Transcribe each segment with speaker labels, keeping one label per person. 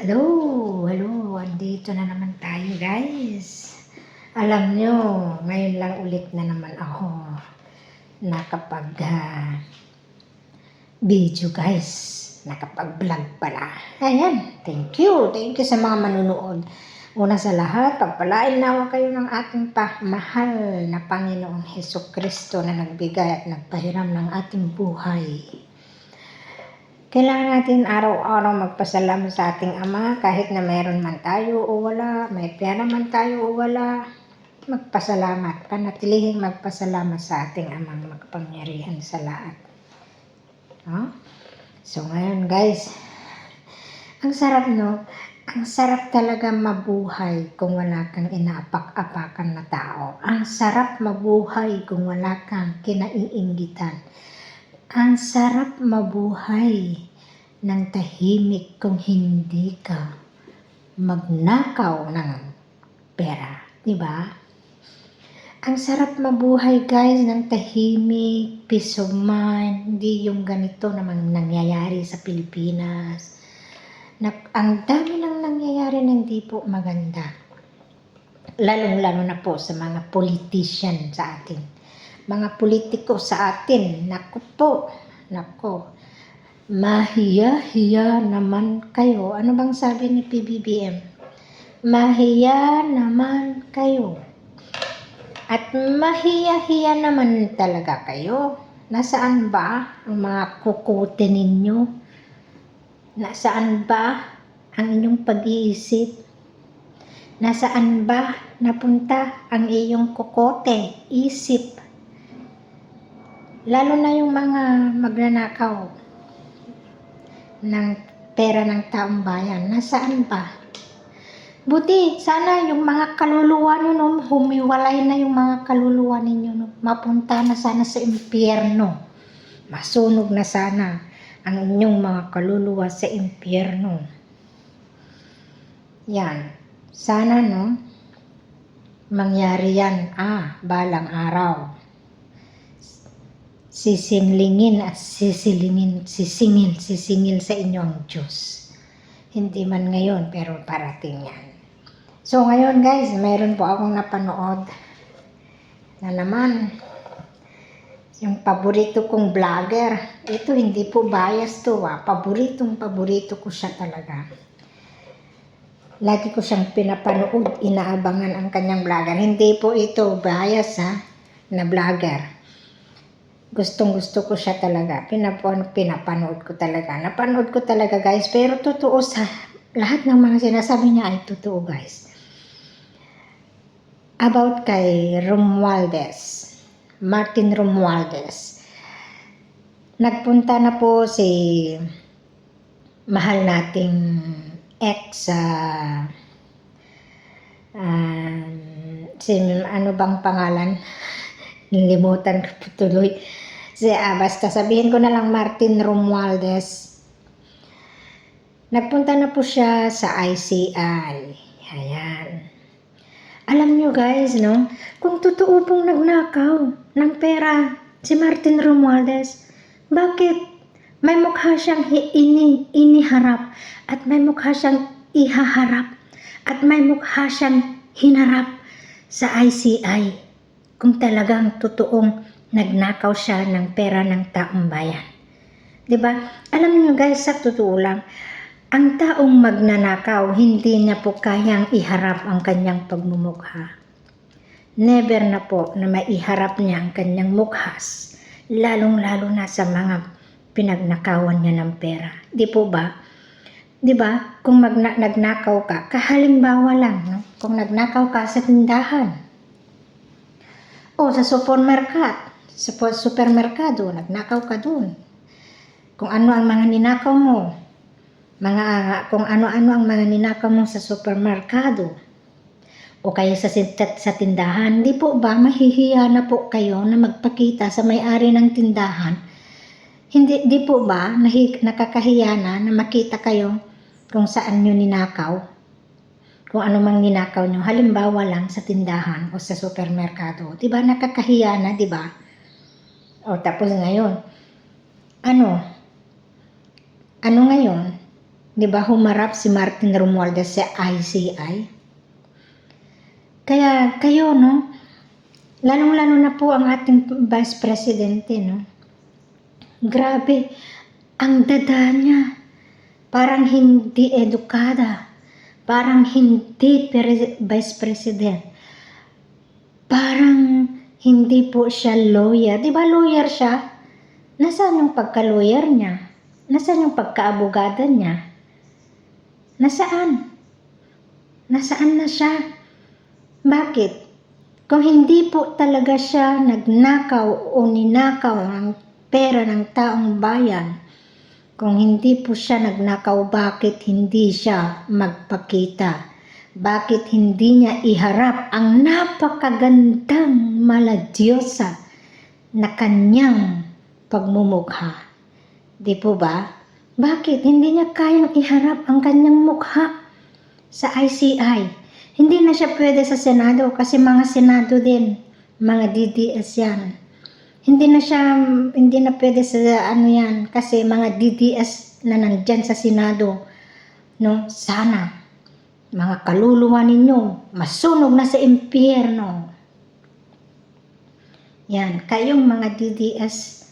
Speaker 1: Hello, hello, andito na naman tayo guys. Alam nyo, ngayon lang ulit na naman ako nakapag ah, video guys. Nakapag-vlog pala. Ayan, thank you. Thank you sa mga manunood. Una sa lahat, pagpalain nawa kayo ng ating mahal na Panginoong Heso Kristo na nagbigay at nagpahiram ng ating buhay. Kailangan natin araw-araw magpasalamat sa ating Ama kahit na mayroon man tayo o wala, may pera man tayo o wala, magpasalamat. Panatilihing magpasalamat sa ating Amang magpangyarihan sa lahat. No? So ngayon guys, ang sarap no, ang sarap talaga mabuhay kung wala kang inaapak-apakan na tao. Ang sarap mabuhay kung wala kang kinaiingitan. Ang sarap mabuhay ng tahimik kung hindi ka magnakaw ng pera. Di ba? Ang sarap mabuhay guys ng tahimik, peace of mind, hindi yung ganito naman nangyayari sa Pilipinas. Na, ang dami nang nangyayari na hindi po maganda. Lalong-lalo na po sa mga politician sa atin mga politiko sa atin. Naku po, naku. Mahiya-hiya naman kayo. Ano bang sabi ni PBBM? Mahiya naman kayo. At mahiya-hiya naman talaga kayo. Nasaan ba ang mga kukote ninyo? Nasaan ba ang inyong pag-iisip? Nasaan ba napunta ang iyong kukote, isip? Lalo na yung mga magnanakaw ng pera ng taong bayan. Nasaan ba? Buti, sana yung mga kaluluwa nyo, no, humiwalay na yung mga kaluluwa ninyo. No, mapunta na sana sa impyerno. Masunog na sana ang inyong mga kaluluwa sa impyerno. Yan. Sana, no, mangyari yan, ah, balang araw sisinglingin at sisilingin, sisingil, sisingil sa inyo ang Diyos. Hindi man ngayon, pero parating yan. So ngayon guys, mayroon po akong napanood na naman yung paborito kong vlogger. Ito hindi po bias to ah. Paboritong paborito ko siya talaga. Lagi ko siyang pinapanood, inaabangan ang kanyang vlogger. Hindi po ito bias ha, na vlogger gustong gusto ko siya talaga. Pinapanood, pinapanood ko talaga. Napanood ko talaga guys. Pero totoo sa lahat ng mga sinasabi niya ay totoo guys. About kay Romualdez. Martin Romualdez. Nagpunta na po si mahal nating ex sa uh, si ano bang pangalan Nilimutan ko tuloy. Si, ah, basta sabihin ko na lang Martin Romualdez. Nagpunta na po siya sa ICI. Ayan. Alam nyo guys, no? Kung totoo pong nagnakaw ng pera si Martin Romualdez, bakit may mukha siyang ini, iniharap at may mukha siyang ihaharap at may mukha siyang hinarap sa ICI? kung talagang totoong nagnakaw siya ng pera ng taong bayan. 'Di ba? Alam niyo guys, sa totoo lang, ang taong magnanakaw hindi niya po kayang iharap ang kanyang pagmumukha. Never na po na maiharap niya ang kanyang mukhas, lalong-lalo na sa mga pinagnakawan niya ng pera. Di po ba? Di ba? Kung magna- nagnakaw ka, kahalimbawa lang, no? kung nagnakaw ka sa tindahan, o sa supermarket, sa supermerkado, nagnakaw ka dun. Kung ano ang mga ninakaw mo, mga kung ano-ano ang mga ninakaw mo sa supermerkado, o kaya sa, sa tindahan, di po ba mahihiya na po kayo na magpakita sa may-ari ng tindahan? Hindi, di po ba nahi, nakakahiya na na makita kayo kung saan nyo ninakaw? kung ano mang ninakaw nyo, halimbawa lang sa tindahan o sa supermerkado, di ba nakakahiya na, di ba? O tapos ngayon, ano? Ano ngayon? Di ba humarap si Martin Romualdez sa ICI? Kaya kayo, no? Lalong-lalo na po ang ating Vice Presidente, no? Grabe, ang dada niya. Parang hindi edukada. Parang hindi Vice President. Hindi po siya lawyer. Di ba lawyer siya? Nasaan yung pagka-lawyer niya? Nasaan yung pagka-abogada niya? Nasaan? Nasaan na siya? Bakit? Kung hindi po talaga siya nagnakaw o ninakaw ang pera ng taong bayan, kung hindi po siya nagnakaw, bakit hindi siya magpakita? Bakit hindi niya iharap ang napakagandang maladyosa na kanyang pagmumukha? Di po ba? Bakit hindi niya kayang iharap ang kanyang mukha sa ICI? Hindi na siya pwede sa Senado kasi mga Senado din, mga DDS yan. Hindi na siya, hindi na pwede sa ano yan kasi mga DDS na nandyan sa Senado. No, sana mga kaluluwa ninyo masunog na sa impyerno. Yan, kayong mga DDS,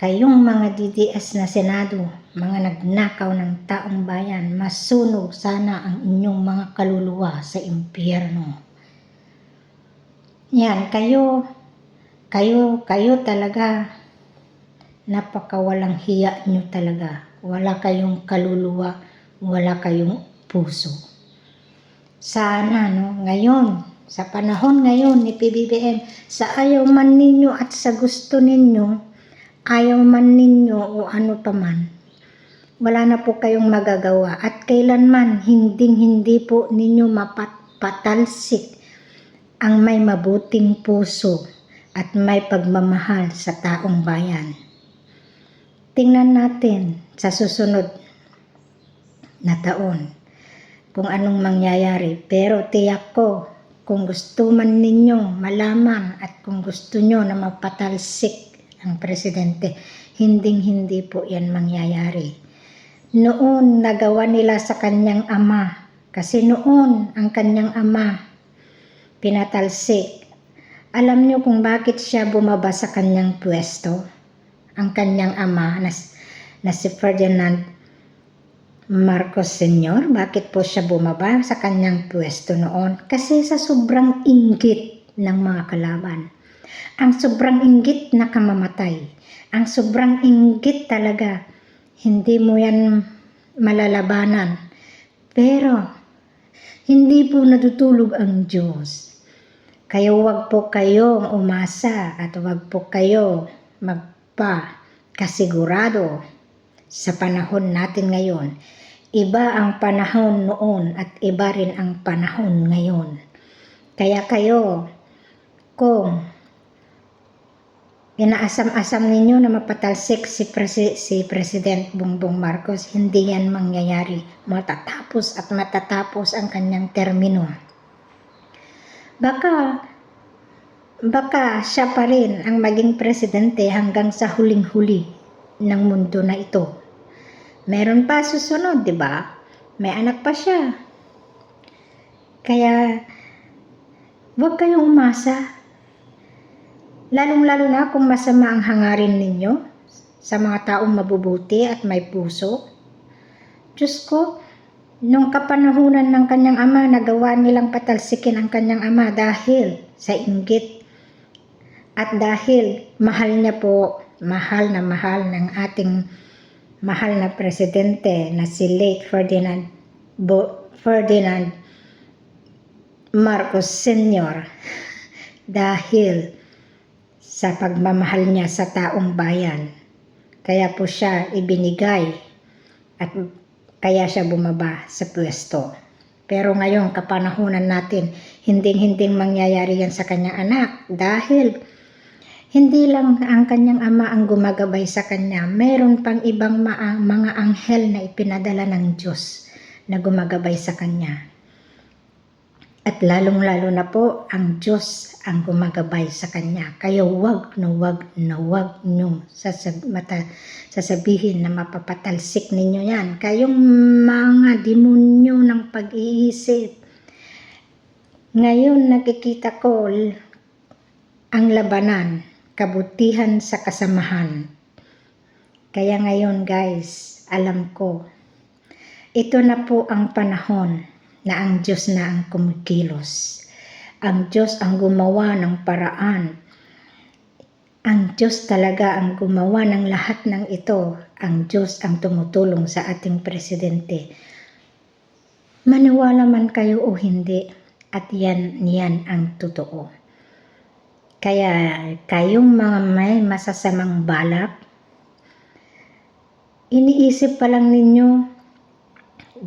Speaker 1: kayong mga DDS na Senado, mga nagnakaw ng taong bayan, masunog sana ang inyong mga kaluluwa sa impyerno. Yan, kayo, kayo, kayo talaga, napakawalang hiya nyo talaga. Wala kayong kaluluwa, wala kayong puso. Sana, no, ngayon, sa panahon ngayon ni PBBM, sa ayaw man ninyo at sa gusto ninyo, ayaw man ninyo o ano pa man, wala na po kayong magagawa at kailanman hinding hindi po ninyo mapatpatalsik ang may mabuting puso at may pagmamahal sa taong bayan. Tingnan natin sa susunod na taon kung anong mangyayari. Pero tiyak ko, kung gusto man ninyong malaman at kung gusto nyo na mapatalsik ang presidente, hinding hindi po yan mangyayari. Noon nagawa nila sa kanyang ama, kasi noon ang kanyang ama pinatalsik. Alam nyo kung bakit siya bumaba sa kanyang pwesto? Ang kanyang ama na, na si Ferdinand Marcos Sr. Bakit po siya bumaba sa kanyang pwesto noon? Kasi sa sobrang inggit ng mga kalaban. Ang sobrang inggit na kamamatay. Ang sobrang inggit talaga. Hindi mo yan malalabanan. Pero, hindi po natutulog ang Diyos. Kaya huwag po kayong umasa at huwag po kayo magpa kasigurado sa panahon natin ngayon. Iba ang panahon noon at iba rin ang panahon ngayon. Kaya kayo, kung inaasam-asam ninyo na mapatalsik si, Presi- si President Bongbong Marcos, hindi yan mangyayari. Matatapos at matatapos ang kanyang termino. Baka, baka siya pa rin ang maging presidente hanggang sa huling-huli ng mundo na ito. Meron pa susunod, di ba? May anak pa siya. Kaya, huwag kayong umasa. Lalong-lalo na kung masama ang hangarin ninyo sa mga taong mabubuti at may puso. Diyos ko, nung kapanahunan ng kanyang ama, nagawa nilang patalsikin ang kanyang ama dahil sa inggit at dahil mahal niya po, mahal na mahal ng ating mahal na presidente na si late Ferdinand Bo, Ferdinand Marcos Sr. dahil sa pagmamahal niya sa taong bayan. Kaya po siya ibinigay at kaya siya bumaba sa pwesto. Pero ngayon, kapanahunan natin, hinding-hinding mangyayari yan sa kanyang anak dahil hindi lang ang kanyang ama ang gumagabay sa kanya, meron pang ibang mga anghel na ipinadala ng Diyos na gumagabay sa kanya. At lalong-lalo na po ang Diyos ang gumagabay sa kanya. Kaya wag na wag na wag nyo sasab- mata- sasabihin na mapapatalsik ninyo yan. Kayong mga demonyo ng pag-iisip. Ngayon nakikita ko ang labanan, kabutihan sa kasamahan. Kaya ngayon guys, alam ko, ito na po ang panahon na ang Diyos na ang kumikilos. Ang Diyos ang gumawa ng paraan. Ang Diyos talaga ang gumawa ng lahat ng ito. Ang Diyos ang tumutulong sa ating presidente. Maniwala man kayo o hindi, at yan, yan ang totoo. Kaya kayong mga may masasamang balak, iniisip pa lang ninyo,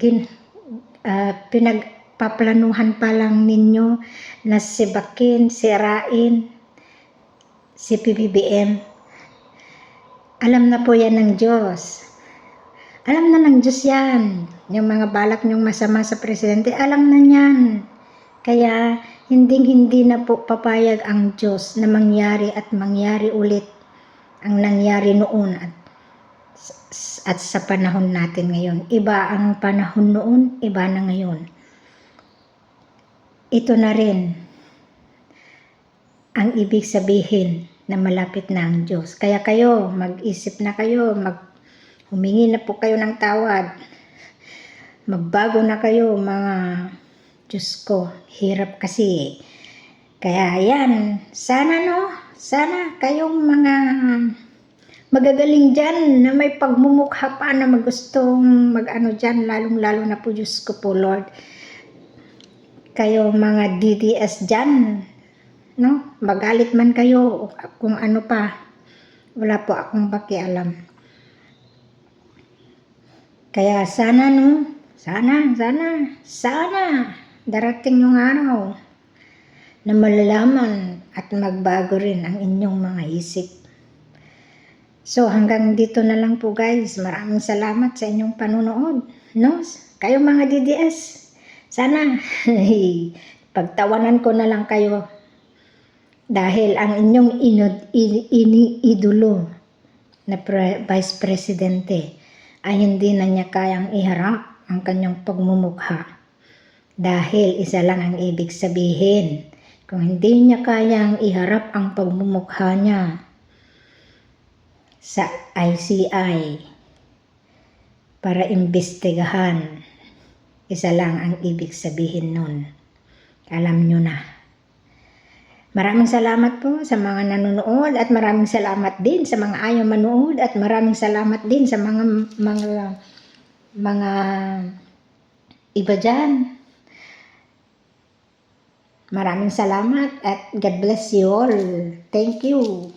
Speaker 1: gin, ah, pinagpaplanuhan pa lang ninyo na sibakin, sirain si PBBM. Alam na po yan ng Diyos. Alam na ng Diyos yan. Yung mga balak niyong masama sa presidente, alam na niyan. Kaya hindi hindi na po papayag ang Diyos na mangyari at mangyari ulit ang nangyari noon at at sa panahon natin ngayon. Iba ang panahon noon, iba na ngayon. Ito na rin ang ibig sabihin na malapit na ang Diyos. Kaya kayo, mag-isip na kayo, mag humingi na po kayo ng tawad. Magbago na kayo, mga Diyos ko, hirap kasi. Kaya yan, sana no, sana kayong mga magagaling dyan na may pagmumukha pa na magustong mag-ano dyan, lalong-lalo na po Diyos ko po Lord. Kayo mga DDS dyan, no? Magalit man kayo kung ano pa, wala po akong pakialam. Kaya sana no, sana, sana, sana darating yung araw na malalaman at magbago rin ang inyong mga isip. So hanggang dito na lang po guys. Maraming salamat sa inyong panunood. No? Kayo mga DDS, sana pagtawanan ko na lang kayo dahil ang inyong inod, iniidolo na pre- Vice Presidente ay hindi na niya kayang iharap ang kanyang pagmumukha. Dahil isa lang ang ibig sabihin. Kung hindi niya kayang iharap ang pagmumukha niya, sa ICI para imbestigahan. Isa lang ang ibig sabihin nun. Alam nyo na. Maraming salamat po sa mga nanonood at maraming salamat din sa mga ayaw manood at maraming salamat din sa mga mga mga iba dyan. Maraming salamat at God bless you all. Thank you.